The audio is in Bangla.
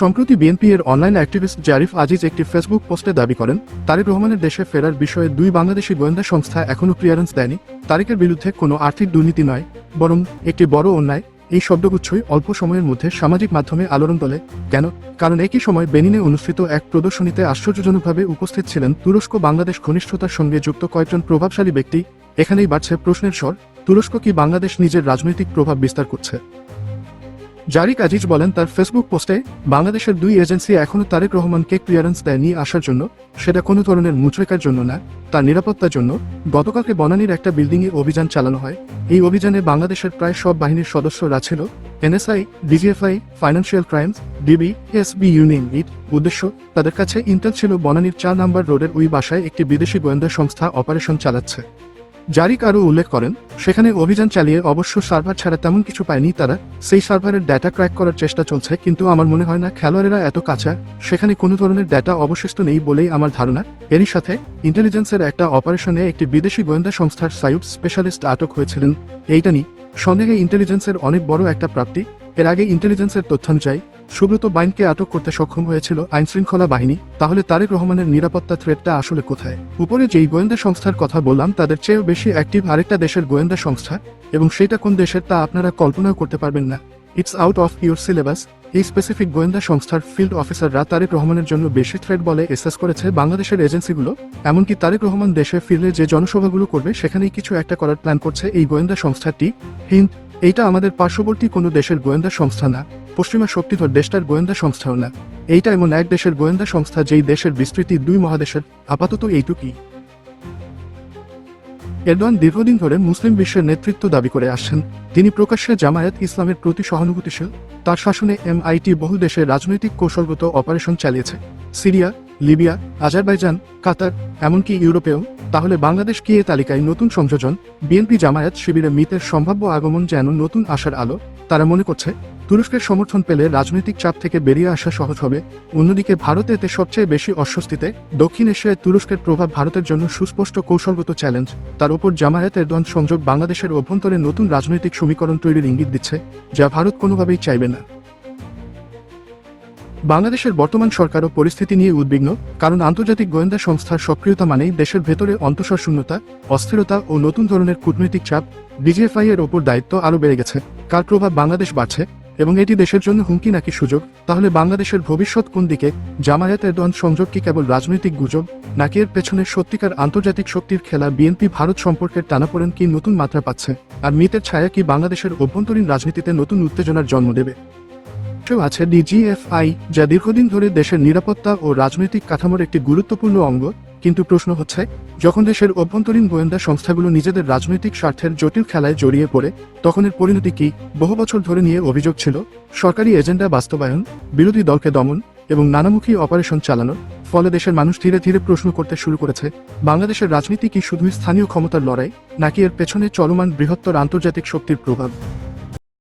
সম্প্রতি বিএনপি এর অনলাইন অ্যাক্টিভিস্ট জারিফ আজিজ একটি ফেসবুক পোস্টে দাবি করেন, তারেক রহমানের দেশে ফেরার বিষয়ে দুই বাংলাদেশি গোয়েন্দা সংস্থা এখনও ক্লিয়ারেন্স দেয়নি। তারেকের বিরুদ্ধে কোনো আর্থিক দুর্নীতি নয়, বরং একটি বড় অন্যায়। এই শব্দগুচ্ছই অল্প সময়ের মধ্যে সামাজিক মাধ্যমে আলোড়ন তোলে। কেন? কারণ একই সময় বেনিনে অনুষ্ঠিত এক প্রদর্শনীতে আশ্চর্যজনকভাবে উপস্থিত ছিলেন তুরস্ক বাংলাদেশ ঘনিষ্ঠতার সঙ্গে যুক্ত কয়েকজন প্রভাবশালী ব্যক্তি। এখানেই বাড়ছে প্রশ্নের স্বর, তুরস্ক কি বাংলাদেশ নিজের রাজনৈতিক প্রভাব বিস্তার করছে? জারিক আজিজ বলেন, তার ফেসবুক পোস্টে, বাংলাদেশের দুই এজেন্সি এখনও তারেক রহমানকে ক্লিয়ারেন্স দেয় নিয়ে আসার জন্য, সেটা কোনো ধরনের মুচরেকার জন্য না, তার নিরাপত্তার জন্য। গতকালকে বনানীর একটা বিল্ডিংয়ে অভিযান চালানো হয়। এই অভিযানে বাংলাদেশের প্রায় সব বাহিনীর সদস্যরা ছিল। NSI, DGFI, financial crimes, DB, SB union ইট। উদ্দেশ্য, তাদের কাছে ইন্টেল ছিল বনানীর চার নাম্বার রোডের ওই বাসায় একটি বিদেশি গোয়েন্দা সংস্থা অপারেশন চালাচ্ছে। জারিক আরও উল্লেখ করেন, সেখানে অভিযান চালিয়ে অবশ্য সার্ভার ছাড়া তেমন কিছু পায়নি তারা, সেই সার্ভারের ডেটা ক্র্যাক করার চেষ্টা চলছে, কিন্তু আমার মনে হয় না খেলোয়াড়েরা এত কাঁচা, সেখানে কোনো ধরনের ডেটা অবশিষ্ট নেই বলেই আমার ধারণা। এরই সাথে, ইন্টেলিজেন্সের একটা অপারেশনে একটি বিদেশি গোয়েন্দা সংস্থার সাইট স্পেশালিস্ট আটক হয়েছিলেন। এইটা নিয়ে, সন্দেহে ইন্টেলিজেন্সের অনেক বড় একটা প্রাপ্তি, এর আগে ইন্টেলিজেন্সের তথ্যানুযায়ী সুব্রত বাইনকে আটক করতে সক্ষম হয়েছিল আইনশৃঙ্খলা বাহিনী, তাহলে তারেক রহমানের নিরাপত্তা থ্রেটটা আসলে কোথায়? উপরে যেই গোয়েন্দা সংস্থার কথা বললাম, তাদের চেয়েও বেশি অ্যাক্টিভ আরেকটা দেশের গোয়েন্দা সংস্থা, এবং সেটা কোন দেশের তা আপনারা কল্পনাও করতে পারবেন না। It's out of your syllabus এই স্পেসিফিক গোয়েন্দা সংস্থার ফিল্ড অফিসাররা তারেক রহমানের জন্য বেশি থ্রেট বলে এসেস করেছে বাংলাদেশের এজেন্সিগুলো এমনকি তারেক রহমান দেশে ফিরলে যে জনসভাগুলো করবে, সেখানেই কিছু একটা করার প্ল্যান করছে এই গোয়েন্দা সংস্থাটি হিন্দ এইটা আমাদের পার্শ্ববর্তী কোনো দেশের গোয়েন্দা সংস্থা না। পশ্চিমা শক্তিধর দেশটার গোয়েন্দা সংস্থাও না। এইটা এমন এক দেশের গোয়েন্দা সংস্থা যেই দেশের বিস্তৃতি দুই মহাদেশের, আপাতত এইটুকুই। এরদোয়ান দীর্ঘদিন ধরে মুসলিম বিশ্বের নেতৃত্ব দাবি করে আসছেন। তিনি প্রকাশ্যে জামায়াত ইসলামের প্রতি সহানুভূতিশীল। তার শাসনে এমআইটি বহু দেশে রাজনৈতিক কৌশলগত অপারেশন চালিয়েছে। সিরিয়া, লিবিয়া, আজারবাইজান, কাতার, এমনকি ইউরোপেও তাহলে বাংলাদেশ কি এ তালিকায় নতুন সংযোজন? বিএনপি জামায়াত শিবিরে মিতের সম্ভাব্য আগমন যেন নতুন আশার আলো, তারা মনে করছে, তুরস্কের সমর্থন পেলে রাজনৈতিক চাপ থেকে বেরিয়ে আসা সহজ হবে। অন্যদিকে ভারত এতে সবচেয়ে বেশি অস্বস্তিতে, দক্ষিণ এশিয়ায় তুরস্কের প্রভাব ভারতের জন্য সুস্পষ্ট কৌশলগত চ্যালেঞ্জ তার উপর জামায়াতের এরদোয়ান সংযোগ বাংলাদেশের অভ্যন্তরে নতুন রাজনৈতিক সমীকরণ তৈরির ইঙ্গিত দিচ্ছে, যা ভারত কোনোভাবেই চাইবে না। বাংলাদেশের বর্তমান সরকারও পরিস্থিতি নিয়ে উদ্বিগ্ন, কারণ আন্তর্জাতিক গোয়েন্দা সংস্থার সক্রিয়তা মানেই দেশের ভেতরে অন্তঃসর শূন্যতা অস্থিরতা ও নতুন ধরনের কূটনৈতিক চাপ ডিজিএফআই এর ওপর দায়িত্ব আরও বেড়ে গেছে। কার প্রভাব বাংলাদেশ বাড়ছে এবং এটি দেশের জন্য হুমকি নাকি সুযোগ? তাহলে বাংলাদেশের ভবিষ্যৎ কোন দিকে? জামায়াত এরদোয়ান সংযোগ কি কেবল রাজনৈতিক গুজব, নাকি এর পেছনে সত্যিকার আন্তর্জাতিক শক্তির খেলা বিএনপি ভারত সম্পর্কের টানাপোড়েন কি নতুন মাত্রা পাচ্ছে? আর মিতের ছায়া কি বাংলাদেশের অভ্যন্তরীণ রাজনীতিতে নতুন উত্তেজনার জন্ম দেবে? কেউ আছে ডিজিএফআই যা দীর্ঘদিন ধরে দেশের নিরাপত্তা ও রাজনৈতিক কাঠামোর একটি গুরুত্বপূর্ণ অঙ্গ। কিন্তু প্রশ্ন হচ্ছে, যখন দেশের অভ্যন্তরীণ গোয়েন্দা সংস্থাগুলো নিজেদের রাজনৈতিক স্বার্থের জটিল খেলায় জড়িয়ে পড়ে, তখন এর পরিণতি কি? বহু বছর ধরে নিয়ে অভিযোগ ছিল, সরকারি এজেন্ডা বাস্তবায়ন, বিরোধী দলকে দমন এবং নানামুখী অপারেশন চালানো, ফলে দেশের মানুষ ধীরে ধীরে প্রশ্ন করতে শুরু করেছে, বাংলাদেশের রাজনীতি কি শুধুই স্থানীয় ক্ষমতার লড়াই, নাকি এর পেছনে চলমান বৃহত্তর আন্তর্জাতিক শক্তির প্রভাব?